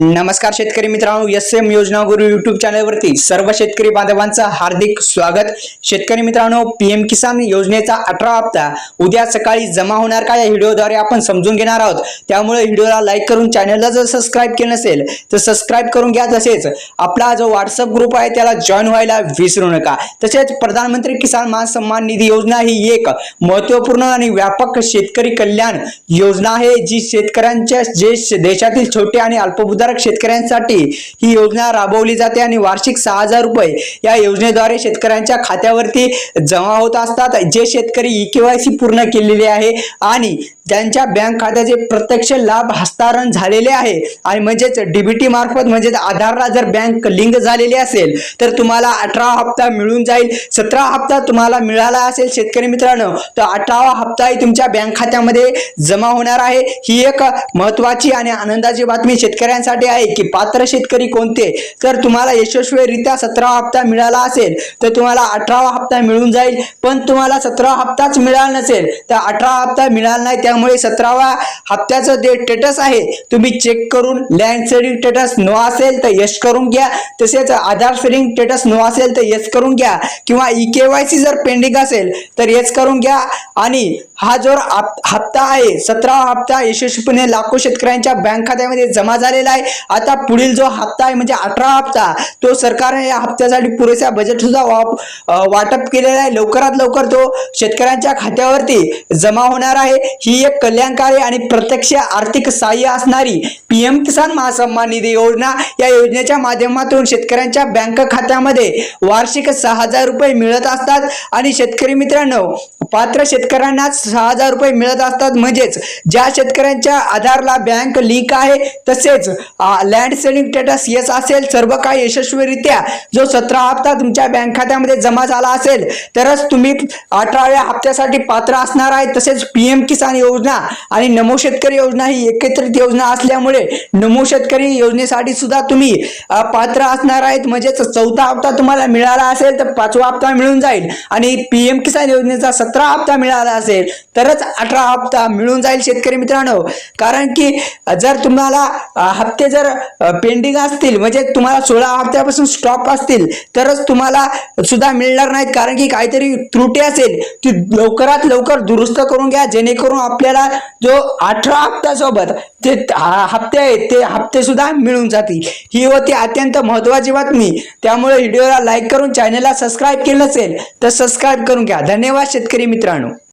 नमस्कार शेतकरी मित्रांनो एस एम योजना गुरु युट्यूब चॅनलवरती सर्व शेतकरी बांधवांचं हार्दिक स्वागत. शेतकरी मित्रांनो पीएम किसान योजनेचा अठरा हप्ता उद्या सकाळी जमा होणार का या व्हिडिओद्वारे आपण समजून घेणार आहोत. त्यामुळे व्हिडिओला लाईक करून चॅनलला जर सबस्क्राईब केलं नसेल तर सबस्क्राईब करून घ्या. तसेच आपला जो व्हॉट्सअप ग्रुप आहे त्याला जॉईन व्हायला विसरू नका. तसेच प्रधानमंत्री किसान मान सन्मान निधी योजना ही एक महत्त्वपूर्ण आणि व्यापक शेतकरी कल्याण योजना आहे जी शेतकऱ्यांच्या जे देशातील छोटे आणि अल्पभूधारक शेतकऱ्यांसाठी ही योजना राबवली जाते आणि वार्षिक सहा हजार रुपये या योजनेद्वारे शेतकऱ्यांच्या खात्यावरती जमा होत असतात. जे शेतकरी ई केवायसी पूर्ण केलेले आहे आणि ज्यांच्या बँक खात्याचे प्रत्यक्ष लाभ हस्तांतरण झालेले आहे. आणि म्हणजेच डीबीटी मार्फत म्हणजेच आधारला जर बँक लिंक झालेली असेल तर तुम्हाला अठरा हप्ता मिळून जाईल. सतरा हप्ता तुम्हाला मिळाला असेल शेतकरी मित्रांनो तर अठरावा हप्ताही तुमच्या बँक खात्यामध्ये जमा होणार आहे. ही एक महत्वाची आणि आनंदाची बातमी शेतकऱ्यांसाठी आहे की पात्र शेतकरी कोणते? तर तुम्हाला यशस्वीरित्या सतरा हप्ता मिळाला असेल तर तुम्हाला अठरावा हप्ता मिळून जाईल. पण तुम्हाला सतरा हप्ताच मिळाला नसेल तर अठरा हप्ता मिळाला नाही त्यामुळे सतरावा हप्त्याचं जे स्टेटस आहे तुम्ही चेक करून लँड सेडिंग स्टेटस नो असेल तर यश करून घ्या. तसेच आधार सेडिंग स्टेटस नो असेल तर यस करून घ्या. किंवा ई केवायसी जर पेंडिंग असेल तर यस करून घ्या. आणि हा जो हप्ता आहे. सतरा हप्ता यशस्वीपणे लाखो शेतकऱ्यांच्या बँक खात्यामध्ये जमा झालेला आहे. आता पुढील जो हप्ता आहे म्हणजे अठरा हप्ता तो सरकारने या हप्त्यासाठी पुरेसा बजेट सुद्धा वाटप केलेला आहे. लवकरात लवकर तो शेतकऱ्यांच्या खात्यावरती जमा होणार आहे. ही एक कल्याणकारी आणि प्रत्यक्ष आर्थिक सहाय्य असणारी पीएम किसान महासन्मान निधी योजना या योजनेच्या माध्यमातून शेतकऱ्यांच्या बँक खात्यामध्ये वार्षिक सहा हजार रुपये मिळत असतात. आणि शेतकरी मित्रांनो पात्र शेतकऱ्यांना सहा हजार रुपये मिळत असतात. म्हणजेच ज्या शेतकऱ्यांच्या आधारला बँक लिंक आहे तसेच लँड सेलिंग स्टेटस येस असेल सर्व काही यशस्वीरित्या जो सतरा हप्ता तुमच्या बँक खात्यामध्ये जमा झाला असेल तरच तुम्ही अठराव्या हप्त्यासाठी पात्र असणार आहे. तसेच पीएम किसान योजना आणि नमो शेतकरी योजना ही एकत्रित योजना असल्यामुळे नमो शेतकरी योजनेसाठी सुद्धा तुम्ही पात्र असणार आहेत. म्हणजेच चौथा हप्ता तुम्हाला मिळाला असेल तर पाचवा हप्ता मिळून जाईल. आणि पीएम किसान योजनेचा सतरा हप्ता मिळाला असेल तरच अठरा हप्ता मिळून जाईल शेतकरी मित्रांनो. कारण की जर तुम्हाला हप्ते जर पेंडिंग असतील म्हणजे तुम्हाला सोळा हप्त्यापासून स्टॉप असतील तरच तुम्हाला सुद्धा मिळणार नाहीत. कारण की काहीतरी त्रुटी असेल ती लवकरात लवकर दुरुस्त करून घ्या. जेणेकरून आपल्याला जो अठरा हप्त्यासोबत ते हप्ते आहेत ते हप्ते सुद्धा मिळून जातील. ही होती अत्यंत महत्वाची बातमी. त्यामुळे व्हिडिओला लाईक करून चॅनलला सबस्क्राईब केलं नसेल तर सबस्क्राईब करून घ्या. धन्यवाद शेतकरी मित्रांनो.